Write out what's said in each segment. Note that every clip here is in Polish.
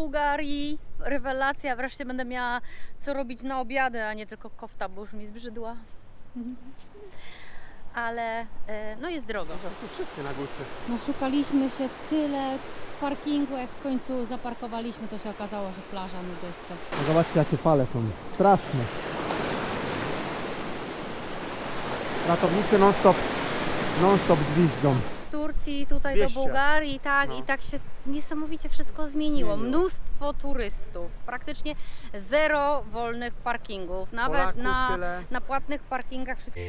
Bułgarii. Rewelacja, wreszcie będę miała co robić na obiady, a nie tylko kofta, bo już mi zbrzydła. Ale e, no jest drogo. Tu wszyscy na górce. No szukaliśmy się tyle parkingu, jak w końcu zaparkowaliśmy, to się okazało, że plaża nudystek. No zobaczcie jakie fale są. Straszne. Ratownicy non stop, non stop gwiżdżą. Turcji tutaj Wieścia. do Bułgarii, tak, No. i tak się niesamowicie wszystko zmieniło. Zmieniło. Mnóstwo turystów, praktycznie zero wolnych parkingów, nawet Polaków na, tyle. na płatnych parkingach wszystko.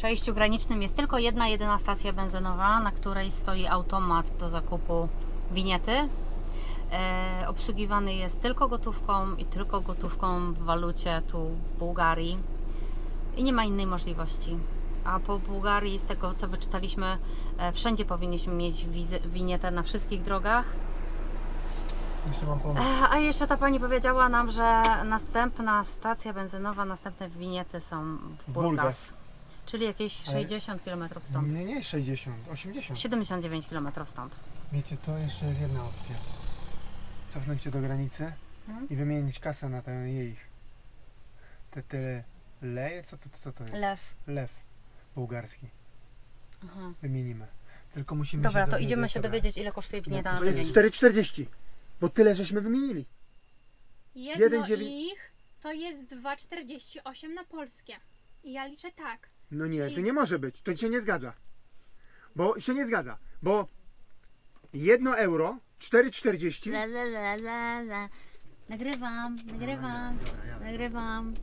Przejściu granicznym jest tylko jedna, jedyna stacja benzynowa, na której stoi automat do zakupu winiety. E, obsługiwany jest tylko gotówką i tylko gotówką w walucie tu w Bułgarii i nie ma innej możliwości. A po Bułgarii, z tego co wyczytaliśmy, e, wszędzie powinniśmy mieć wizy, winietę na wszystkich drogach. Jeszcze mam pomysł. E, A jeszcze ta pani powiedziała nam, że następna stacja benzynowa, następne winiety są w Burgas. Burgas. Czyli jakieś Ale- 60 km stąd. Nie, nie 60, 80. 79 km stąd. Wiecie co? Jeszcze jest jedna opcja. Cofnąć się do granicy Mhm. i wymienić kasę na ten jej. Te tyle leje? Co to, co to jest? Lew. Lew bułgarski. Aha. Wymienimy. Tylko musimy Dobra, się to idziemy się dowiedzieć, ile kosztuje winieta na To jest tydzień. 4,40. Bo tyle żeśmy wymienili. Jedno Jeden dziewię- ich to jest 2,48 na polskie. I ja liczę tak. No nie, Czyli- to nie może być. To się nie zgadza. Bo się nie zgadza. Bo 1 euro 4,40 La, la, la, la, la. Nagrywam, nagrywam, nagrywam.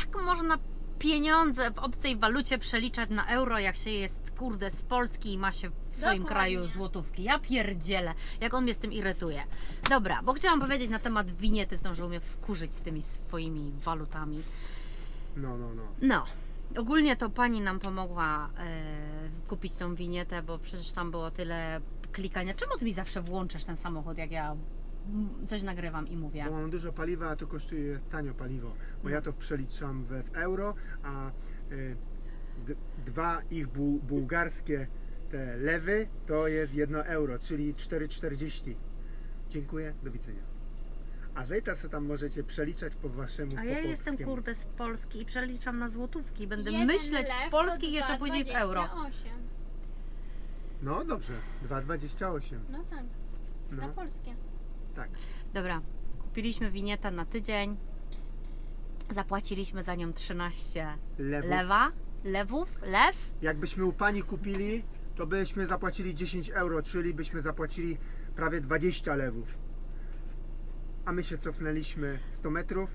Jak można pieniądze w obcej walucie przeliczać na euro, jak się jest, kurde, z Polski i ma się w swoim Dokładnie. kraju złotówki? Ja pierdzielę, jak on mnie z tym irytuje. Dobra, bo chciałam powiedzieć na temat winiety, zdążył mnie wkurzyć z tymi swoimi walutami. No, no, no. No, ogólnie to pani nam pomogła e, kupić tą winietę, bo przecież tam było tyle klikania. Czemu ty mi zawsze włączasz ten samochód, jak ja coś nagrywam i mówię? Bo mam dużo paliwa, a to kosztuje tanio paliwo. Bo ja to przeliczam we, w euro, a y, d, dwa ich bu, bułgarskie te lewy to jest 1 euro, czyli 4,40. Dziękuję, do widzenia. A wy to co tam możecie przeliczać po waszemu A ja po jestem polskiemu. kurde z Polski i przeliczam na złotówki. Będę Jeden myśleć lew w to polskich, jeszcze później w euro. 2,28. No dobrze, 2,28. No tak, na No, polskie. tak. Dobra, kupiliśmy winietę na tydzień. Zapłaciliśmy za nią 13 Lewów. lewa, lewów, lew. Jakbyśmy u pani kupili, to byśmy zapłacili 10 euro, czyli byśmy zapłacili prawie 20 lewów. A my się cofnęliśmy 100 metrów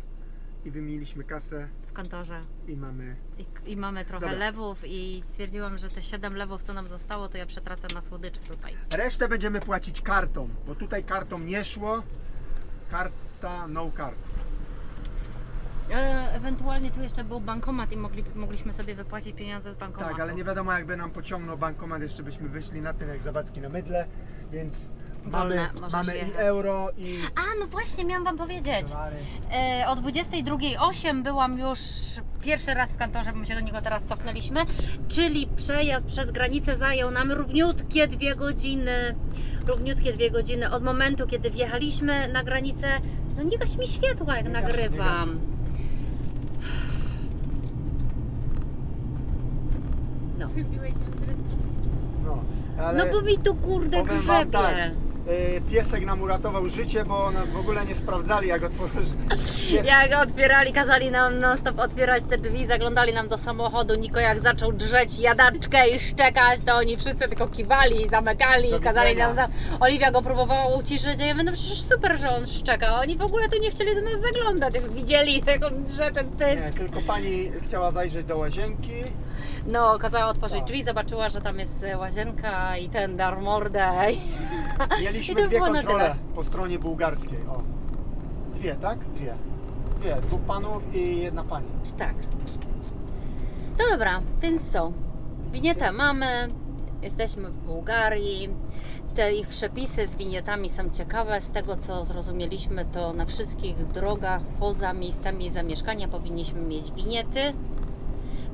i wymieniliśmy kasę w kantorze. i mamy. I, I mamy trochę Dobra. lewów i stwierdziłam, że te 7 lewów, co nam zostało, to ja przetracę na słodycze tutaj. Resztę będziemy płacić kartą, bo tutaj kartą nie szło. Karta, no card. E, ewentualnie tu jeszcze był bankomat i mogli, mogliśmy sobie wypłacić pieniądze z bankomatu. Tak, ale nie wiadomo jakby nam pociągnął bankomat, jeszcze byśmy wyszli na tym jak Zawadzki na mydle, więc Wolne, mamy, możesz mamy i jechać. euro i A, no właśnie, miałam Wam powiedzieć. E, o 22.08 byłam już pierwszy raz w kantorze, bo my się do niego teraz cofnęliśmy, czyli przejazd przez granicę zajął nam równiutkie dwie godziny. Równiutkie dwie godziny od momentu, kiedy wjechaliśmy na granicę. No nie gaś mi światła, jak Nie gaś, nagrywam. No. Wybiłeś ją z rytmu. No, ale... no bo mi tu kurde Powiem wam tak, grzebie. y, piesek nam uratował życie, bo nas w ogóle nie sprawdzali jak otworzysz. Nie, Jak otwierali, kazali nam non stop otwierać te drzwi, zaglądali nam do samochodu. Niko jak zaczął drzeć jadaczkę i szczekać, to oni wszyscy tylko kiwali zamykali Do i kazali widzenia. nam za... Oliwia go próbowała uciszyć, a ja będę przecież super, że on szczeka. Oni w ogóle tu nie chcieli do nas zaglądać, jak widzieli jak on drze ten nie, pysk. tylko pani chciała zajrzeć do łazienki. No, kazała otworzyć Tak. drzwi, zobaczyła, że tam jest łazienka i ten dar mordę. I Mieliśmy dwie było na kontrole tyle. po stronie bułgarskiej. O. Dwie, tak? Dwie. Dwie, dwóch panów i jedna pani. Tak. No dobra, więc co? Winietę mamy, jesteśmy w Bułgarii. te ich przepisy z winietami są ciekawe. Z tego co zrozumieliśmy, to na wszystkich drogach poza miejscami zamieszkania powinniśmy mieć winiety.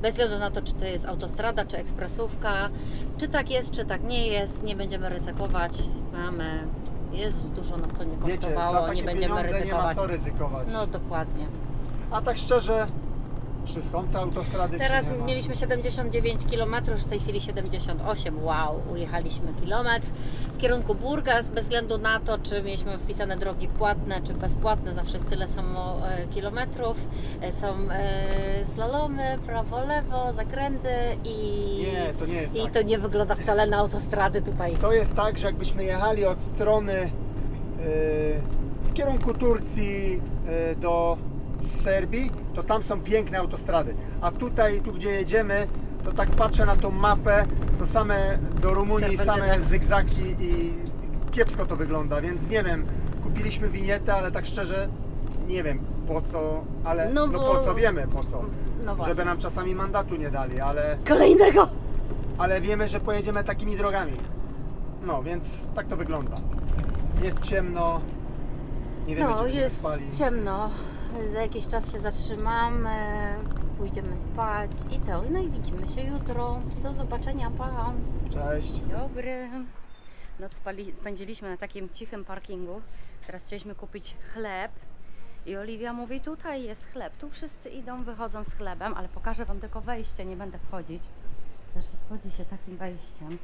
Bez względu na to, czy to jest autostrada, czy ekspresówka, czy tak jest, czy tak nie jest, nie będziemy ryzykować. Mamy. Jezus, dużo nas to nie Wiecie, za kosztowało, takie nie będziemy pieniądze nie ma ryzykować. co ryzykować. No dokładnie. A tak szczerze, czy są te autostrady, Teraz czy nie ma? mieliśmy 79 km, już w tej chwili 78. Wow, ujechaliśmy kilometr w kierunku Burgas, bez względu na to, czy mieliśmy wpisane drogi płatne, czy bezpłatne, zawsze jest tyle samo e, kilometrów. E, Są e, slalomy, prawo, lewo, zakręty i, Nie, to nie jest i tak. to nie wygląda wcale na autostrady tutaj. To jest tak, że jakbyśmy jechali od strony w kierunku Turcji do Serbii, to tam są piękne autostrady. A tutaj, tu gdzie jedziemy, to tak patrzę na tą mapę, to same do Rumunii same zygzaki i kiepsko to wygląda, więc nie wiem, kupiliśmy winietę, ale tak szczerze nie wiem po co, ale No no, bo- po co wiemy po co. No właśnie. Żeby nam czasami mandatu nie dali, ale Kolejnego! ale wiemy, że pojedziemy takimi drogami. No, więc tak to wygląda. Jest ciemno, nie wiemy, No, czy będziemy spali. jest ciemno. Za jakiś czas się zatrzymamy, pójdziemy spać i co? No i widzimy się jutro. Do zobaczenia, pa! Cześć. Dobry. Noc spali, spędziliśmy na takim cichym parkingu. Teraz chcieliśmy kupić chleb. I Oliwia mówi, tutaj jest chleb. Tu wszyscy idą, wychodzą z chlebem, ale pokażę Wam tylko wejście, nie będę wchodzić. Też wchodzi się takim wejściem.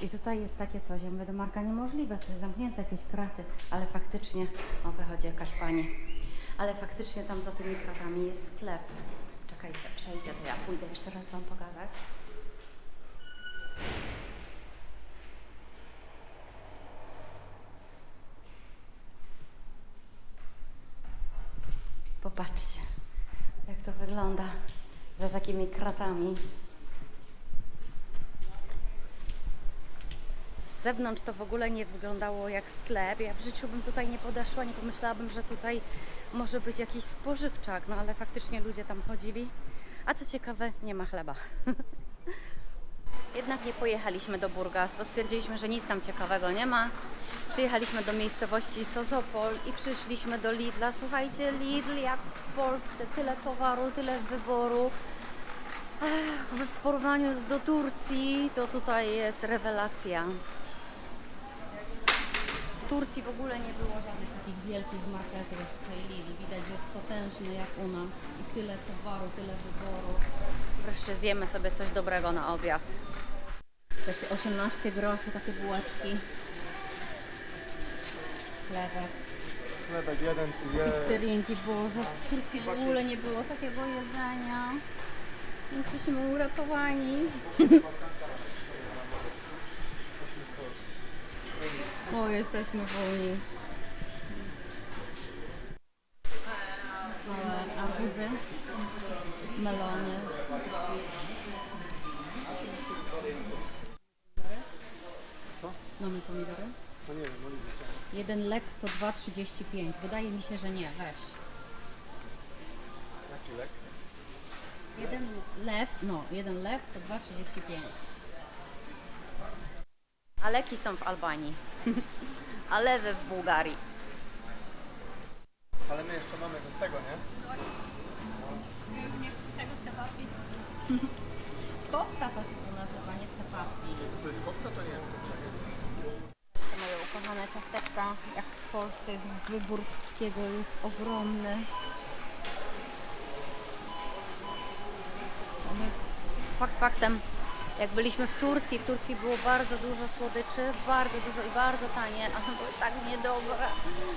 I tutaj jest takie coś, ja mówię do Marka, niemożliwe, to jest zamknięte jakieś kraty, ale faktycznie, o wychodzi jakaś pani, ale faktycznie tam za tymi kratami jest sklep. Czekajcie, przejdzie, to ja pójdę jeszcze raz Wam pokazać. Popatrzcie, jak to wygląda za takimi kratami. Zewnątrz to w ogóle nie wyglądało jak sklep. Ja w życiu bym tutaj nie podeszła, nie pomyślałabym, że tutaj może być jakiś spożywczak, no ale faktycznie ludzie tam chodzili. A co ciekawe, nie ma chleba. Jednak nie pojechaliśmy do Burgas, bo stwierdziliśmy, że nic tam ciekawego nie ma. Przyjechaliśmy do miejscowości Sozopol i przyszliśmy do Lidla. Słuchajcie, Lidl jak w Polsce, tyle towaru, tyle wyboru. Ech, W porównaniu do Turcji, to tutaj jest rewelacja. W Turcji w ogóle nie było żadnych Takich wielkich marketów tutaj Lidl. Widać, że jest potężny jak u nas. I tyle towaru, tyle wyboru. Wreszcie zjemy sobie coś dobrego na obiad. Też 18 groszy, takie bułeczki. Chlebek. Chlebek jeden tu jest. Cyrinki, Boże, w Turcji w ogóle nie było takiego jedzenia. Jesteśmy uratowani. O, jesteśmy wolni. Małe arbuzy, melony. Co? Mamy pomidory? No nie wiem, no nie wiem. Jeden lek to 2,35. Wydaje mi się, że nie. Weź. Jaki lek? Jeden lew, no, jeden lew to 2,35. A leki są w Albanii. A lewy w Bułgarii. Ale my jeszcze mamy ze z tego, nie? Kofta to się tu nazywa, nie cepapi. To jest kofta, to nie jest kofta. Jeszcze moje ukochane ciasteczka. Jak w Polsce jest wybór wszystkiego, jest ogromny. Fakt faktem, jak byliśmy w Turcji, w Turcji było bardzo dużo słodyczy, bardzo dużo i bardzo tanie, ale były tak niedobre.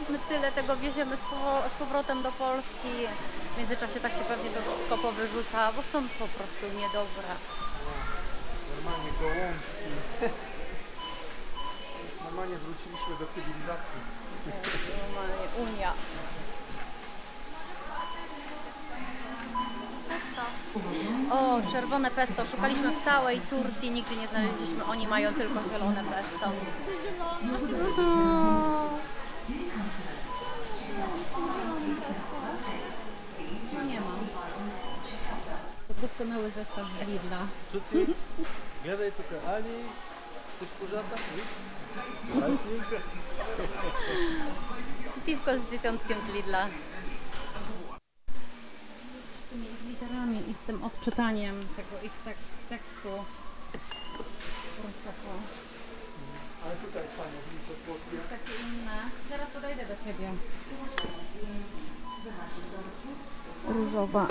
My tyle tego wieziemy z, powrotem do Polski. W międzyczasie tak się pewnie to wszystko powyrzuca, bo są po prostu niedobre. Normalnie gołąbki. Normalnie wróciliśmy do cywilizacji. Normalnie Unia. O, czerwone pesto. Szukaliśmy w całej Turcji, nigdzie nie znaleźliśmy. Oni mają tylko zielone pesto. No nie mam. Doskonały zestaw z Lidla. Cuci, gadaj tylko Ani. Ty szkurzata? Piwko z dzieciątkiem z Lidla. z tym odczytaniem tego ich tak, tekstu Rusako. Ale tutaj jest. Jest takie inne. Zaraz podejdę do Ciebie. Różowa.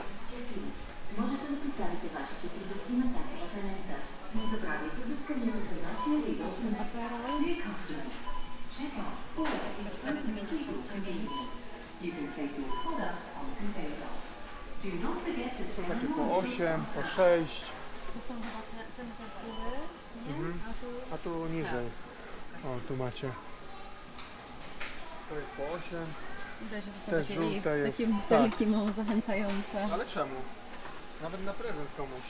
Może ten pisali te wasze, dokumentacja. Nie doprawię, to dyskonuje te wasze ryzykowe. Dwie kostiums. Czeka. 24,99. You can on takie po on 8, po 6, To są chyba te ceny te z góry, nie? A tu a tu niżej. O, tu macie. To jest po 8. widać, że to są Te takie, żółte jest- takie tak. butelki mało zachęcające. Ale czemu? Nawet na prezent komuś.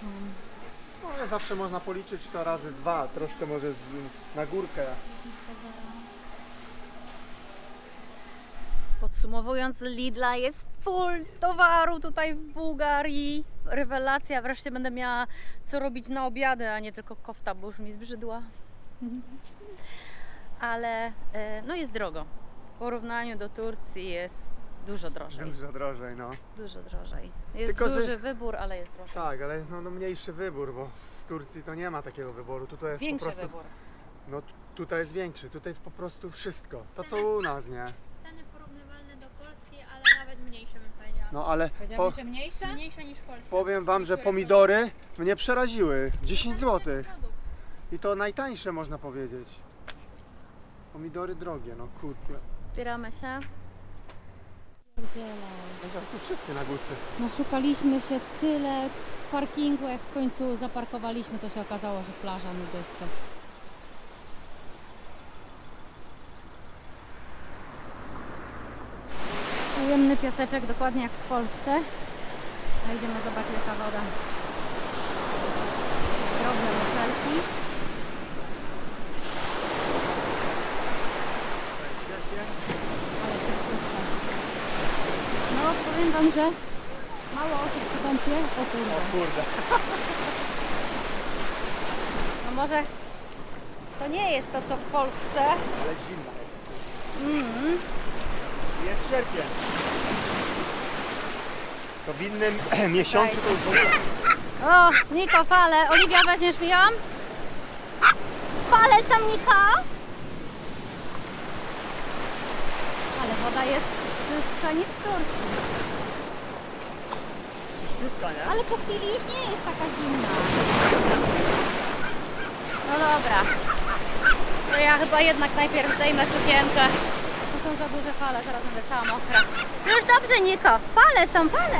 Są. No, ale zawsze można policzyć to razy dwa, troszkę może z, na górkę. Podsumowując, Lidla jest full towaru tutaj w Bułgarii. Rewelacja, wreszcie będę miała co robić na obiady, a nie tylko kofta, bo już mi zbrzydła. Ale e, no jest drogo. W porównaniu do Turcji jest dużo drożej. Dużo drożej, no. Dużo drożej. Jest Tylko, że- duży wybór, ale jest drożej. Tak, ale no, no mniejszy wybór, bo w Turcji to nie ma takiego wyboru. Tutaj jest Większy po prostu. wybór. No tutaj jest większy, tutaj jest po prostu wszystko. To co u nas, nie? Ceny porównywalne do Polski, ale nawet mniejsze bym powiedziała. No ale po, że mniejsze? Mniejsze niż w Polsce. powiem wam, że pomidory mnie przeraziły. 10 są- zł. I to najtańsze można powiedzieć. Pomidory drogie, no kurde. Zbieramy się. No tu wszyscy na gusy. No szukaliśmy się tyle parkingu, jak w końcu zaparkowaliśmy, to się okazało, że plaża nudysty. Przyjemny piaseczek, dokładnie jak w Polsce. A idziemy zobaczyć jaka woda. Drobne muszelki. Ale czyściutka. No powiem Wam, że mało osób się kąpie. O kurde. Kurde. No może to nie jest to co w Polsce. Ale zimna jest. Mm. Jest sierpień. To w innym miesiącu to już O, Niko, fale. Oliwia, weźmiesz mi ją? Fale są, Niko. Ale woda jest czystsza niż w Turcji. Czyściutka, nie? Ale po chwili już nie jest taka zimna. No dobra. To ja chyba jednak najpierw zdejmę sukienkę. Są za duże fale, zaraz będę cała mokra. Już dobrze, Niko. Fale są, fale.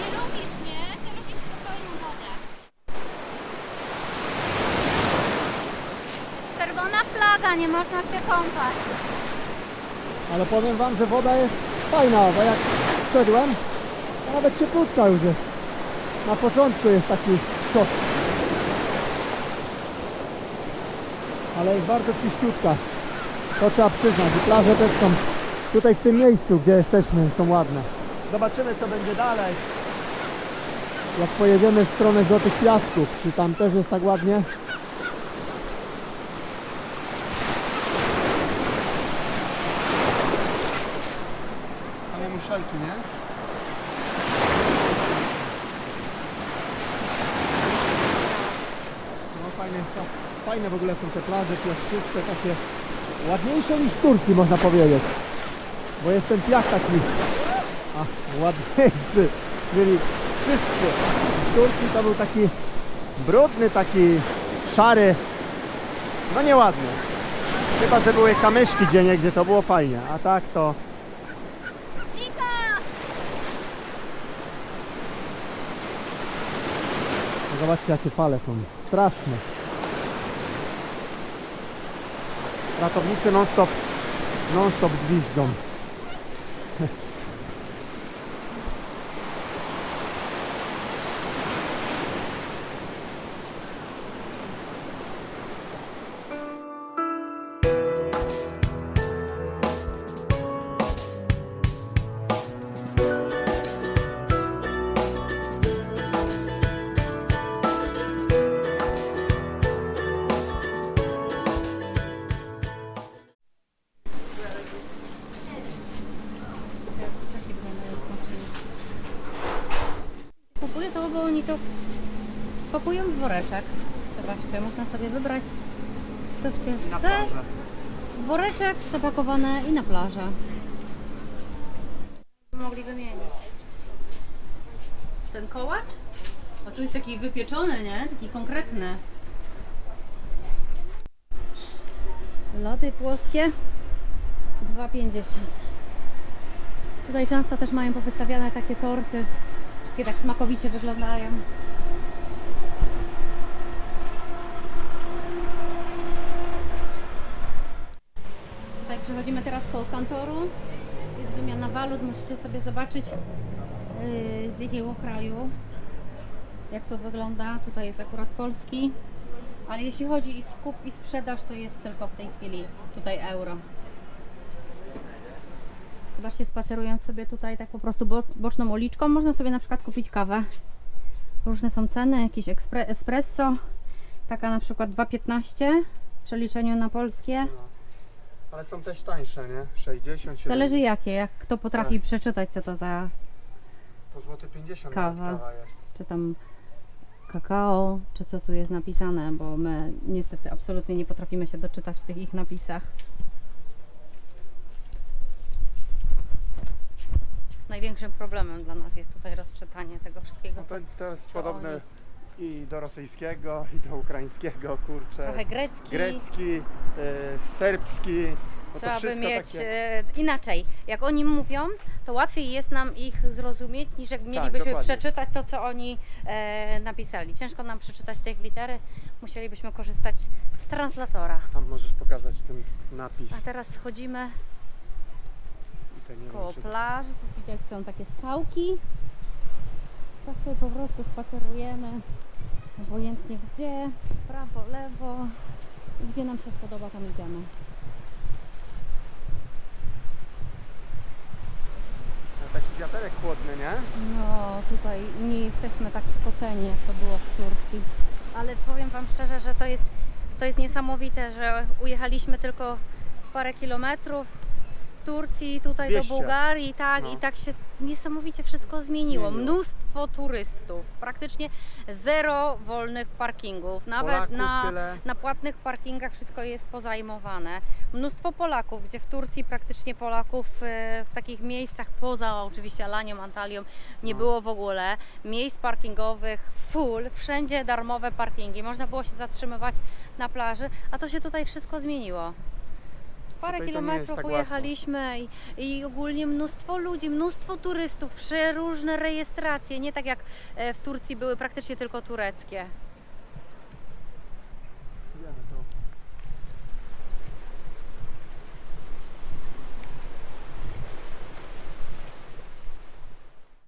Nie lubisz, nie? Ty lubisz spokojną wodę. Czerwona flaga, nie można się kąpać. Ale powiem wam, że woda jest fajna, bo jak wszedłem, to nawet cieplutka już jest. Na początku jest taki szok. Ale jest bardzo czyściutka. To trzeba przyznać. I plaże też są tutaj w tym miejscu, gdzie jesteśmy, są ładne. Zobaczymy co będzie dalej. Jak pojedziemy w stronę Złotych Piasków, czy tam też jest tak ładnie? Ale muszelki, nie? No fajne, fa- fajne w ogóle są te plaże piaszczyste, takie ładniejsze niż w Turcji można powiedzieć. Bo jest ten piach taki a, ładniejszy, czyli czystszy. W Turcji to był taki brudny, taki szary, no nieładny. Chyba, że były kamyszki gdzie niegdzie, to było fajnie, a tak to Zobaczcie jakie fale są. Straszne. Ratownicy non stop non stop gwiżdżą. Pakują w woreczek. Zobaczcie, można sobie wybrać co w Na chce. plażę. Woreczek zapakowane i na plażę. Mogli wymienić. Ten kołacz? A tu jest taki wypieczony, nie? Taki konkretny. Lody płoskie 2,50. Tutaj często też mają powystawiane takie torty. Wszystkie tak smakowicie wyglądają. Przechodzimy teraz koło kantoru. Jest wymiana walut. Możecie sobie zobaczyć yy, z jakiego kraju, jak to wygląda. Tutaj jest akurat polski. Ale jeśli chodzi i skup i sprzedaż, to jest tylko w tej chwili tutaj euro. Zobaczcie, spacerując sobie tutaj tak po prostu bo- boczną uliczką, można sobie na przykład kupić kawę. Różne są ceny, jakieś espresso, taka na przykład 2,15 w przeliczeniu na polskie. Ale są też tańsze, nie? 60, 70. Zależy jakie, jak kto potrafi Tak. przeczytać co to za, Po złoty 50 Kawa. nawet kawa jest. czy tam kakao, czy co tu jest napisane, bo my niestety absolutnie nie potrafimy się doczytać w tych ich napisach. Największym problemem dla nas jest tutaj rozczytanie tego wszystkiego, No co to, to jest co podobne oni- i do rosyjskiego, i do ukraińskiego, kurczę. trochę grecki. Grecki, e, serbski. No Trzeba by mieć takie. e, inaczej. Jak oni mówią, to łatwiej jest nam ich zrozumieć, niż jak mielibyśmy Tak, przeczytać to, co oni e, napisali. Ciężko nam przeczytać te litery, musielibyśmy korzystać z translatora. Tam możesz pokazać ten napis. A teraz schodzimy koło czy- plaży. Tu widać są takie skałki. Tak sobie po prostu spacerujemy, obojętnie gdzie, prawo, lewo. I gdzie nam się spodoba, tam idziemy. Taki wiaterek chłodny, nie? No, tutaj nie jesteśmy tak spoceni, jak to było w Turcji. Ale powiem Wam szczerze, że to jest, to jest niesamowite, że ujechaliśmy tylko parę kilometrów z Turcji tutaj 200. do Bułgarii tak, No. i tak się niesamowicie wszystko zmieniło. Zmieniło. Mnóstwo turystów, praktycznie zero wolnych parkingów. Nawet Polaków na, tyle. na płatnych parkingach wszystko jest pozajmowane. Mnóstwo Polaków, gdzie w Turcji praktycznie Polaków e, w takich miejscach poza oczywiście Alanią, Antalią nie było w ogóle. Miejsc parkingowych full, wszędzie darmowe parkingi. Można było się zatrzymywać na plaży, a to się tutaj wszystko zmieniło. Parę Tutaj kilometrów tak ujechaliśmy i, i ogólnie mnóstwo ludzi, mnóstwo turystów, przeróżne rejestracje, nie tak jak e, w Turcji były praktycznie tylko tureckie.